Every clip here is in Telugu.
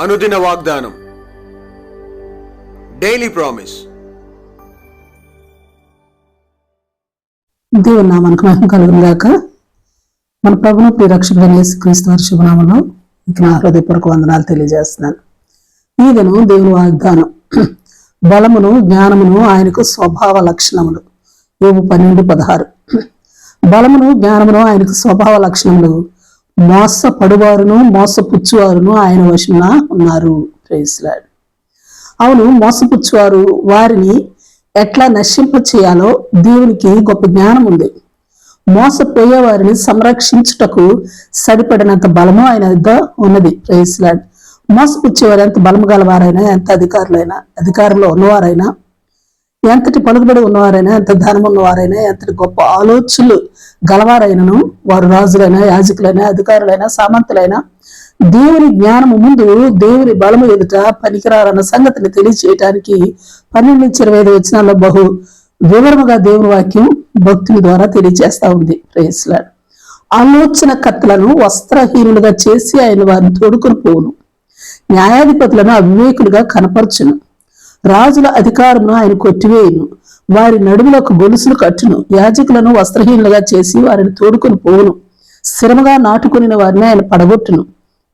అనుదిన వాగ్దానం. డైలీ ప్రామిస్ దేవుని నామానికి మహిమ కలుగును గాక. మన ప్రభును ప్రియరక్షకుడైన క్రీస్తు వారి శుభనామంలో ఇక నా హృదయపూర్వక వందనాలు తెలియజేస్తున్నాను. ఈదను దేవుని వాగ్దానం. బలమును జ్ఞానమును ఆయనకు స్వభావ లక్షణములు. యోగు పన్నెండు పదహారు. బలమును జ్ఞానమును ఆయనకు స్వభావ లక్షణములు. మోసపడువారును మోసపుచ్చువారును ఆయన వశమున ఉన్నారు. ప్రేస్లాడ్ అవును మోసపుచ్చువారు వారిని ఎట్లా నశింప చేయాలో దేవునికి గొప్ప జ్ఞానం ఉంది. మోసపోయే వారిని సంరక్షించుటకు సరిపడినంత బలము ఆయన వద్ద ఉన్నది. ప్రేస్లాడ్ మోసపుచ్చేవారు ఎంత బలము గలవారైనా ఎంత అధికారులైనా అధికారంలో ఉన్నవారైనా ఎంతటి పలుకుబడి ఉన్నవారైనా ఎంత ధనం ఉన్నవారైనా ఎంతటి గొప్ప ఆలోచనలు గలవారైనను వారు రాజులైనా యాజకులైనా అధికారులైనా సామంతులైనా దేవుని జ్ఞానము ముందు దేవుని బలము ఎదుట పనికిరారన్న సంగతిని తెలియచేయటానికి పన్నెండు నుంచి ఇరవై ఐదు వచనాల్లో బహు వివరముగా దేవుని వాక్యం భక్తుల ద్వారా తెలియజేస్తా ఉంది. ప్రేస్లాడ్ ఆలోచన కత్తులను వస్త్రహీనులుగా చేసి ఆయన వారిని తోడుకొని పోవును. న్యాయాధిపతులను అవివేకులుగా కనపరచును. రాజుల అధికారమును ఆయన కొట్టివేయును. వారి నడుములకు గొలుసులు కట్టును. యాజకులను వస్త్రహీనులుగా చేసి వారిని తోడుకొని పోవును. శ్రమగా నాటుకుని వారిని ఆయన పడగొట్టును.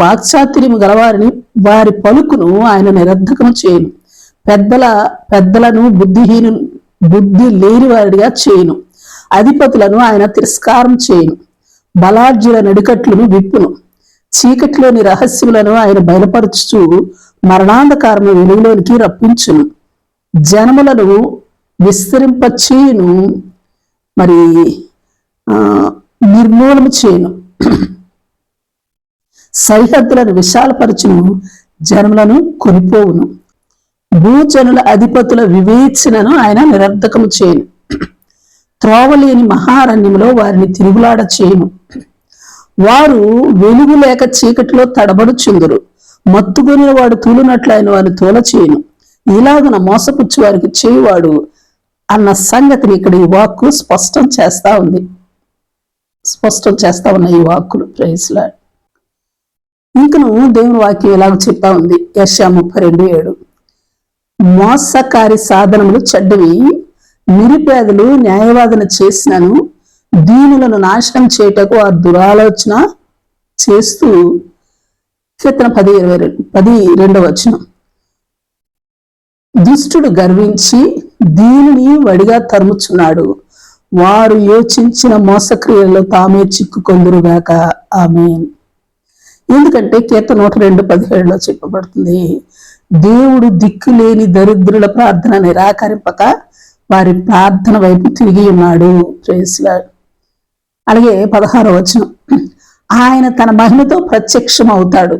వాక్చాతుర్యము గలవారిని వారి పలుకును ఆయన నిరర్ధకము చేయను. పెద్దల పెద్దలను బుద్ధిహీను బుద్ధి లేని వారిగా చేయును. అధిపతులను ఆయన తిరస్కారం చేయను. బలార్జుల నడికట్లను విప్పును. చీకటిలోని రహస్యములను ఆయన బయలుపరచుచు మరణాంధకారము వెలుగులోనికి రప్పించును. జనములను విస్తరింపచేయును. మరి ఆ, నిర్మూలన చేయను. సరిహద్దులను విశాలపరచును. జనములను కొనిపోవును. భూజనుల అధిపతుల వివేచనను ఆయన నిరర్ధకము చేయను. త్రోవలేని మహారణ్యములో వారిని తిరుగులాడ చేయను. వారు వెలుగు లేక చీకటిలో తడబడుచుందురు. మత్తుగొనిన వాడు తూలినట్లు ఆయన వారిని తోల చేయను ఇలాగున మోసపుచ్చు వారికి చేయువాడు అన్న సంగతిని ఇక్కడ ఈ వాక్కు స్పష్టం చేస్తా ఉంది. స్పష్టం చేస్తా ఉన్న ఈ వాక్కులు. ప్రైజ్లా ఇంకను దేవుని వాక్యం ఎలాగ చెప్తా ఉంది. యశా ముప్పై రెండు ఏడు. మోసకారి సాధనములు చెడ్డవి నిరుపేదలు న్యాయవాదన చేసినను దీనులను నాశనం చేయటకు ఆ దురాలోచన చేస్తూ కీర్తన పది ఇరవై రెండు పది రెండవ వచనం. దుష్టుడు గర్వించి దీనిని వడిగా తరుముచున్నాడు. వారు యోచించిన మోసక్రియల్లో తామే చిక్కుకొందురుగాక. ఆమె ఎందుకంటే కీర్తన నూట రెండు పదిహేడులో చెప్పబడుతుంది దేవుడు దిక్కులేని దరిద్రుల ప్రార్థన నిరాకరింపక వారి ప్రార్థన వైపు తిరిగి ఉన్నాడు. ప్రేస్లా అలాగే పదహారో వచనం. ఆయన తన మహిమతో ప్రత్యక్షం అవుతాడు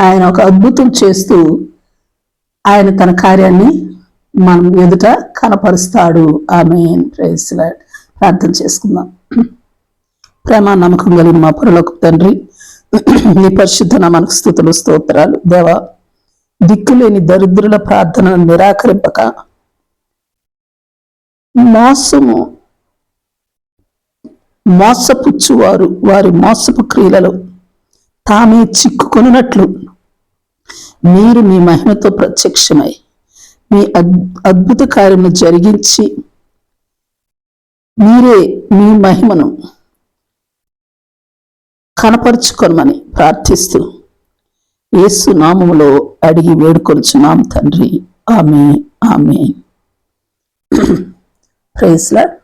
ఆయన ఒక అద్భుతం చేస్తూ ఆయన తన కార్యాన్ని మనం ఎదుట కనపరుస్తాడు. ఆమె ప్రేస్లా ప్రార్థన చేసుకుందాం. ప్రేమ నమ్మకం కలిగిన మా పొరలోకి తండ్రి నీ పరిశుద్ధ మనకు స్థుతులు స్తోత్రాలు. దేవా దిక్కులేని దరిద్రుల ప్రార్థనను నిరాకరింపక మోసము మోసపుచ్చువారు వారి మోసపు క్రియలలో తామే చిక్కుకొనున్నట్లు మీరు మీ మహిమతో ప్రత్యక్షమై మీ అద్- అద్భుత కార్యము జరిగించి మీరే మీ మహిమను కనపరుచుకొనమని ప్రార్థిస్తూ యేసు నామములో అడిగి వేడుకొనుచున్నాం తండ్రి. ఆమె ఆమె ప్రైస్లా